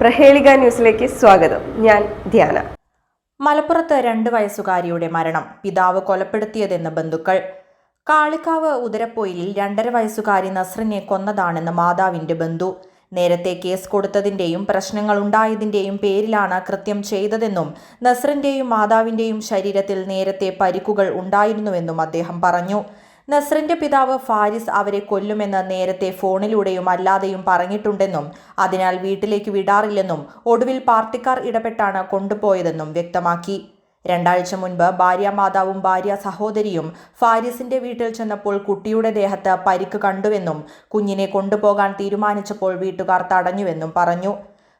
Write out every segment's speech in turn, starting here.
പ്രഹേളിക ന്യൂസിലേക്ക് സ്വാഗതം. ഞാൻ ധ്യാന. മലപ്പുറത്ത് രണ്ട് വയസ്സുകാരിയുടെ മരണം പിതാവ് കൊലപ്പെടുത്തിയതെന്ന് ബന്ധുക്കൾ. കാളിക്കാവ് ഉദരപ്പൊയിലിൽ രണ്ടര വയസ്സുകാരി നസ്രിനെ കൊന്നതാണെന്ന് മാതാവിന്റെ ബന്ധു. നേരത്തെ കേസ് കൊടുത്തതിന്റെയും പ്രശ്നങ്ങൾ ഉണ്ടായതിന്റെയും പേരിലാണ് കൃത്യം ചെയ്തതെന്നും നസ്രിന്റെയും മാതാവിന്റെയും ശരീരത്തിൽ നേരത്തെ പരിക്കുകൾ ഉണ്ടായിരുന്നുവെന്നും അദ്ദേഹം പറഞ്ഞു. നസ്രിന്റെ പിതാവ് ഫാരിസ് അവരെ കൊല്ലുമെന്ന് നേരത്തെ ഫോണിലൂടെയും അല്ലാതെയും പറഞ്ഞിട്ടുണ്ടെന്നും അതിനാൽ വീട്ടിലേക്ക് വിടാറില്ലെന്നും ഒടുവിൽ പാർട്ടിക്കാർ ഇടപെട്ടാണ് കൊണ്ടുപോയതെന്നും വ്യക്തമാക്കി. രണ്ടാഴ്ച മുൻപ് ഭാര്യ മാതാവും ഭാര്യ സഹോദരിയും ഫാരിസിന്റെ വീട്ടിൽ ചെന്നപ്പോൾ കുട്ടിയുടെ ദേഹത്ത് പരിക്ക് കണ്ടുവെന്നും കുഞ്ഞിനെ കൊണ്ടുപോകാൻ തീരുമാനിച്ചപ്പോൾ വീട്ടുകാർ തടഞ്ഞുവെന്നും പറഞ്ഞു.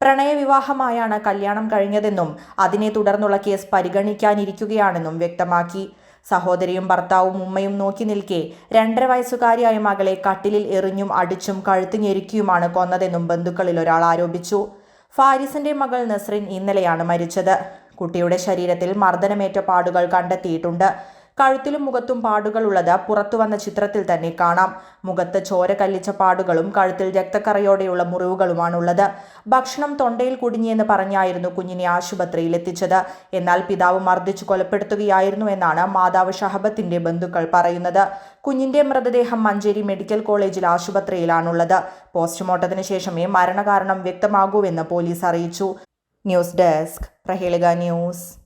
പ്രണയവിവാഹമായാണ് കല്യാണം കഴിഞ്ഞതെന്നും അതിനെ തുടർന്നുള്ള കേസ് പരിഗണിക്കാനിരിക്കുകയാണെന്നും വ്യക്തമാക്കി. സഹോദരിയും ഭർത്താവും ഉമ്മയും നോക്കി നിൽക്കെ രണ്ടര വയസ്സുകാരിയായ മകളെ കട്ടിലിൽ എറിഞ്ഞും അടിച്ചും കഴുത്തു ഞെരുക്കിയുമാണ് കൊന്നതെന്നും ബന്ധുക്കളിൽ ഒരാൾ ആരോപിച്ചു. ഫാരിസിന്റെ മകൾ നസ്രിൻ ഇന്നലെയാണ് മരിച്ചത്. കുട്ടിയുടെ ശരീരത്തിൽ മർദ്ദനമേറ്റ പാടുകൾ കണ്ടെത്തിയിട്ടുണ്ട്. കഴുത്തിലും മുഖത്തും പാടുകളുള്ളത് പുറത്തുവന്ന ചിത്രത്തിൽ തന്നെ കാണാം. മുഖത്ത് ചോര കല്ലിച്ച പാടുകളും കഴുത്തിൽ രക്തക്കറയോടെയുള്ള മുറിവുകളുമാണുള്ളത്. ഭക്ഷണം തൊണ്ടയിൽ കുടുങ്ങിയെന്ന് പറഞ്ഞായിരുന്നു കുഞ്ഞിനെ ആശുപത്രിയിൽ എത്തിച്ചത്. എന്നാൽ പിതാവ് മർദ്ദിച്ചു കൊലപ്പെടുത്തുകയായിരുന്നു എന്നാണ് മാതാവ് ഷഹബത്തിന്റെ ബന്ധുക്കൾ പറയുന്നത്. കുഞ്ഞിന്റെ മൃതദേഹം മഞ്ചേരി മെഡിക്കൽ കോളേജിൽ ആശുപത്രിയിലാണുള്ളത്. പോസ്റ്റ്മോർട്ടത്തിന് ശേഷമേ മരണകാരണം വ്യക്തമാകൂവെന്ന് പോലീസ് അറിയിച്ചു. News desk. Prahelika news.